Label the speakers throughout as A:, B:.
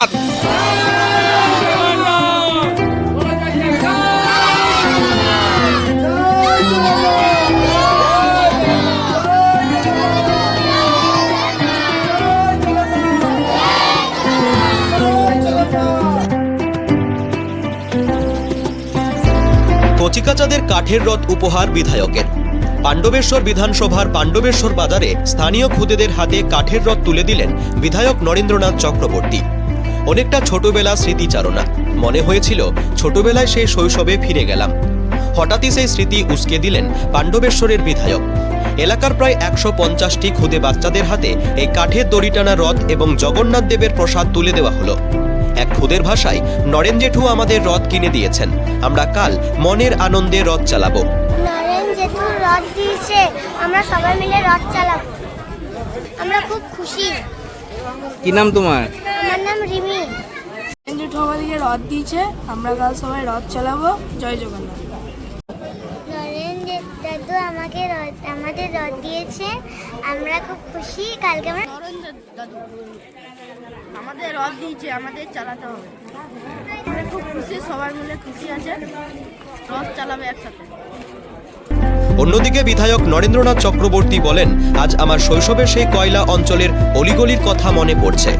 A: কচিকাচাদের কাঠের রথ উপহার বিধায়কের। পাণ্ডবেশ্বর বিধানসভার পাণ্ডবেশ্বর বাজারে স্থানীয় খুদেদের হাতে কাঠের রথ তুলে দিলেন বিধায়ক নরেন্দ্রনাথ চক্রবর্তী। অনেকটা ছোটবেলা স্মৃতিচারণা। মনে হয়েছিল, ছোটবেলায় সেই শৈশবে ফিরে গেলাম। হঠাৎই সেই স্মৃতি উস্কে দিলেন পাণ্ডবেশ্বরের বিধায়ক। এলাকার প্রায় একশো পঞ্চাশটি খুদে বাচ্চাদের হাতে এই কাঠের দড়ি টানা রথ এবং জগন্নাথ দেবের প্রসাদ তুলে দেওয়া হলো। এক খুদের ভাষায়, নরেন জেঠু আমাদের রথ কিনে দিয়েছেন। আমরা কাল মনের আনন্দে রথ চালাবো।
B: আমরা সবাই মিলে রথ চালাবো। আমরা খুব খুশি।
C: কি নাম তোমার?
B: আমার নাম রিমি।
D: জেঠু আমাদেরকে রথ দিয়েছে আমরা কাল সবাই রথ চালাবো। জয় জগন্নাথ।
B: দাদু আমাকে রথ আমাদের রথ দিয়েছে আমরা খুব খুশি কালকে আমরা
D: দাদু আমাদের রথ দিয়েছে আমাদের চালাতে হবে। আমরা খুব খুশি সবাই মিলে খুশি আছে রথ চালাবে একসাথে।
A: অন্যদিকে বিধায়ক নরেন্দ্রনাথ চক্রবর্তী বলেন, আজ আমার শৈশবের সেই কয়লা অঞ্চলের অলিগলির কথা মনে পড়ছে।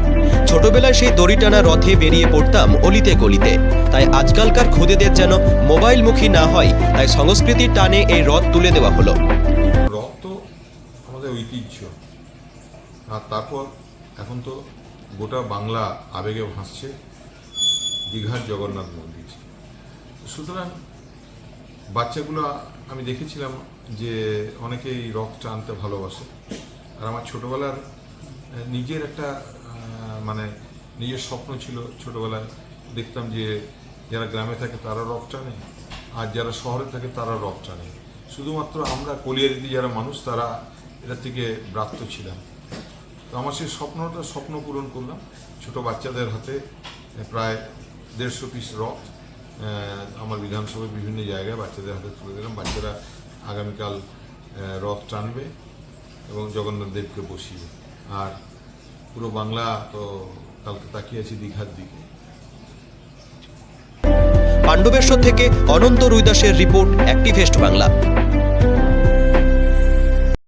A: ছোটবেলায় সেই দড়ি টানা রথে বেরিয়ে পড়তাম অলিতে গলিতে। তাই আজকালকার খুদেদের যেন মোবাইলমুখী না হয়, তাই সংস্কৃতির টানে এই রথ তুলে দেওয়া হলো।
E: রথ তো আমাদের ঐতিহ্য। আর তারপর এখন তো গোটা বাংলা আবেগে ভাসছে দীঘার জগন্নাথ মন্দির। সুতরাং বাচ্চাগুলো আমি দেখেছিলাম যে অনেকেই রথ টানতে ভালোবাসে। আর আমার ছোটবেলার নিজের একটা মানে নিজের স্বপ্ন ছিল ছোটবেলায়। দেখতাম যে যারা গ্রামে থাকে তারা রথ টানে আর যারা শহরে থাকে তারা রথ টানে শুধুমাত্র আমরা কলিয়ারিতে যারা মানুষ তারা এটা থেকে ব্রাত্য ছিলাম। তো আমার সেই স্বপ্নটা স্বপ্ন পূরণ করলাম। ছোট বাচ্চাদের হাতে প্রায় দেড়শো পিস আহ, আমার বিধানসভায় বিভিন্ন জায়গায় বাচ্চাদের হাতে তুলে দিলাম। বাচ্চারা আগামীকাল রথ টানবে এবং জগন্নাথ দেবকে বসিয়ে। আর পুরো বাংলা তো কালকে তাকিয়ে আছি দীঘার দিকে।
A: পাণ্ডবেশ্বর থেকে অনন্ত রুইদাসের রিপোর্ট অ্যাক্টিভেস্ট বাংলা।